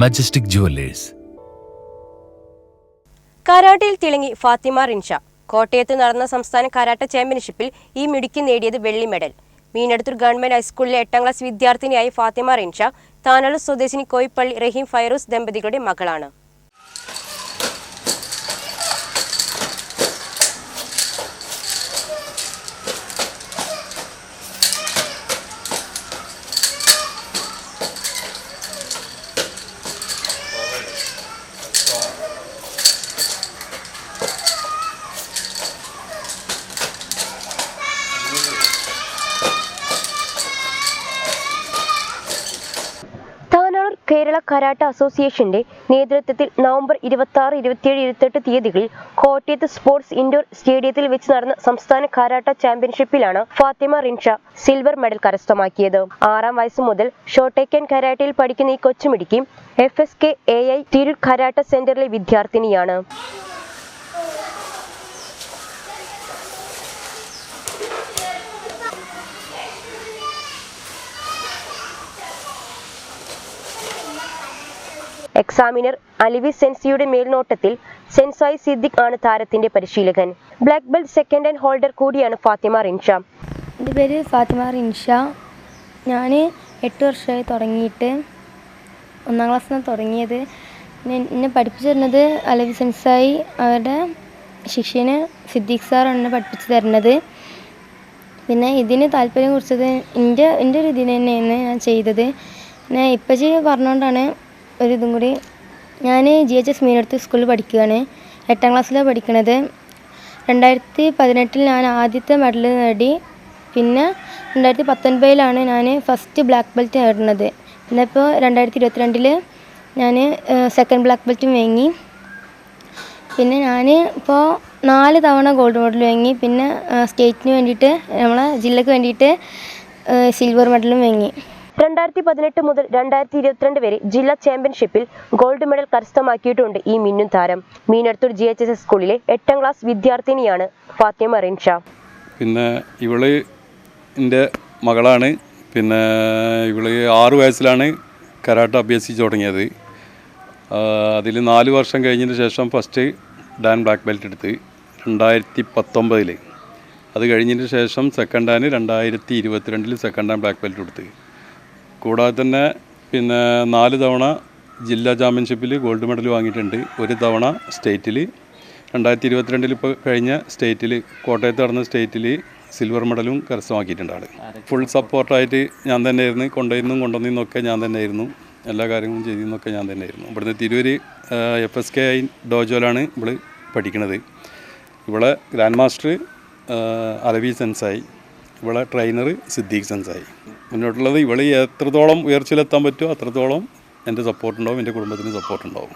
Majestic jewellers കരാട്ടയിൽ തിളങ്ങി ഫാത്തിമ റിൻഷ. കോട്ടയത്ത് നടന്ന സംസ്ഥാന കരാട്ട ചാമ്പ്യൻഷിപ്പിൽ ഈ മിടുക്കി നേടിയത് വെള്ളി മെഡൽ. മീനടുത്തൂർ ഗവൺമെന്റ് ഹൈസ്കൂളിലെ എട്ടാം ക്ലാസ് വിദ്യാർത്ഥിനിയായ ഫാത്തിമ റിൻഷ താനാളൂർ സ്വദേശിനി കോയിപ്പള്ളി റഹീം ഫൈറൂസ് ദമ്പതികളുടെ മകളാണ്. കേരള കരാട്ട അസോസിയേഷന്റെ നേതൃത്വത്തിൽ നവംബർ ഇരുപത്തി ആറ് ഇരുപത്തിയേഴ് ഇരുപത്തെട്ട് തീയതികളിൽ കോട്ടയത്ത് സ്പോർട്സ് ഇൻഡോർ സ്റ്റേഡിയത്തിൽ വെച്ച് നടന്ന സംസ്ഥാന കരാട്ട ചാമ്പ്യൻഷിപ്പിലാണ് ഫാത്തിമ റിൻഷ സിൽവർ മെഡൽ കരസ്ഥമാക്കിയത്. ആറാം വയസ്സ് മുതൽ ഷോട്ടേക്കൻ കരാട്ടയിൽ പഠിക്കുന്ന ഈ കൊച്ചുമിടുക്കി F S K A I Tiru karate സെന്ററിലെ വിദ്യാർത്ഥിനിയാണ്. എക്സാമിനർ അലിവി സെൻസിയുടെ മേൽനോട്ടത്തിൽ സെൻസായി സിദ്ദിഖ് ആണ് താരത്തിന്റെ പരിശീലകൻ. Black belt second and holder കൂടിയാണ് ഫാത്തിമ റിൻഷ. എന്റെ പേര് ഫാത്തിമ റിൻഷ. ഞാൻ എട്ട് വർഷമായി തുടങ്ങിയിട്ട് ഒന്നാം ക്ലാസ്സിൽ നിന്ന് തുടങ്ങിയത്. എന്നെ പഠിപ്പിച്ചു തരുന്നത് അലവി സെൻസായി അവരുടെ ശിഷ്യന് സിദ്ദീഖ് സാറാണ് എന്നെ പഠിപ്പിച്ചു തരുന്നത്. പിന്നെ ഇതിന് താല്പര്യം കുറിച്ചത് എന്റെ എന്റെ ഒരു ഇതിന് തന്നെയാണ് ഞാൻ ചെയ്തത്. പിന്നെ ഇപ്പച്ചി പറഞ്ഞുകൊണ്ടാണ് ഒരു ഇതും കൂടി ഞാൻ ജി എച്ച് എസ് മീനടുത്ത് സ്കൂളിൽ പഠിക്കുകയാണ് എട്ടാം ക്ലാസ്സിലാണ് പഠിക്കണത്. രണ്ടായിരത്തി പതിനെട്ടിൽ ഞാൻ ആദ്യത്തെ മെഡൽ നേടി. പിന്നെ രണ്ടായിരത്തി പത്തൊൻപതിലാണ് ഞാൻ ഫസ്റ്റ് ബ്ലാക്ക് ബെൽറ്റ് നേടുന്നത്. പിന്നെ ഇപ്പോൾ രണ്ടായിരത്തി ഇരുപത്തിരണ്ടിൽ ഞാൻ സെക്കൻഡ് ബ്ലാക്ക് ബെൽറ്റും വാങ്ങി. പിന്നെ ഞാൻ ഇപ്പോൾ നാല് തവണ ഗോൾഡ് മെഡൽ വാങ്ങി. പിന്നെ സ്റ്റേറ്റിന് വേണ്ടിയിട്ട് നമ്മളെ ജില്ലക്ക് വേണ്ടിയിട്ട് സിൽവർ മെഡലും വാങ്ങി. രണ്ടായിരത്തി പതിനെട്ട് മുതൽ രണ്ടായിരത്തി ഇരുപത്തിരണ്ട് വരെ ജില്ലാ ചാമ്പ്യൻഷിപ്പിൽ ഗോൾഡ് മെഡൽ കരസ്ഥമാക്കിയിട്ടുണ്ട് ഈ മിന്നും താരം. മീനടുത്തൂർ ജി എച്ച് എസ് സ്കൂളിലെ എട്ടാം ക്ലാസ് വിദ്യാർത്ഥിനിയാണ് ഫാത്തിമ റിൻഷ. പിന്നെ ഇവൾ എന്റെ മകളാണ്. പിന്നെ ഇവൾ ആറു വയസ്സിലാണ് കരാട്ട അഭ്യസിച്ച് തുടങ്ങിയത്. അതിൽ നാല് വർഷം കഴിഞ്ഞതിന് ശേഷം ഫസ്റ്റ് ഡാൻ ബ്ലാക്ക് ബെൽറ്റ് എടുത്ത് രണ്ടായിരത്തി പത്തൊമ്പതിൽ അത് കഴിഞ്ഞതിന് ശേഷം സെക്കൻഡ് ഡാൻ രണ്ടായിരത്തി ഇരുപത്തിരണ്ടിൽ സെക്കൻഡ് ഡാൻ ബ്ലാക്ക് ബെൽറ്റ് എടുത്ത് കൂടാതെ തന്നെ പിന്നെ നാല് തവണ ജില്ലാ ചാമ്പ്യൻഷിപ്പിൽ ഗോൾഡ് മെഡൽ വാങ്ങിയിട്ടുണ്ട്. ഒരു തവണ സ്റ്റേറ്റിൽ. രണ്ടായിരത്തി ഇരുപത്തിരണ്ടിൽ ഇപ്പോൾ കഴിഞ്ഞ സ്റ്റേറ്റിൽ കോട്ടയത്ത് നടന്ന സ്റ്റേറ്റിൽ സിൽവർ മെഡലും കരസ്ഥമാക്കിയിട്ടുണ്ട് ആൾ ഫുൾ സപ്പോർട്ടായിട്ട് ഞാൻ തന്നെയായിരുന്നു. കൊണ്ടുവന്നും കൊണ്ടുവന്നൊക്കെ ഞാൻ തന്നെയായിരുന്നു. എല്ലാ കാര്യങ്ങളും ചെയ്തിരുന്നൊക്കെ ഞാൻ തന്നെയായിരുന്നു. ഇവിടുന്ന് Tirur F S K I ഡോജോയിലാണ് ഇവൾ പഠിക്കുന്നത് ഇവളെ ഗ്രാൻഡ് മാസ്റ്റർ അലവി സെൻസായി ഇവളെ ട്രെയിനർ സിദ്ദീഖ് സൻസായി. മുന്നോട്ടുള്ളത് ഇവിടെ എത്രത്തോളം ഉയർച്ചയിലെത്താൻ പറ്റുമോ അത്രത്തോളം എന്റെ സപ്പോർട്ടുണ്ടാവും എന്റെ കുടുംബത്തിന് സപ്പോർട്ടുണ്ടാവും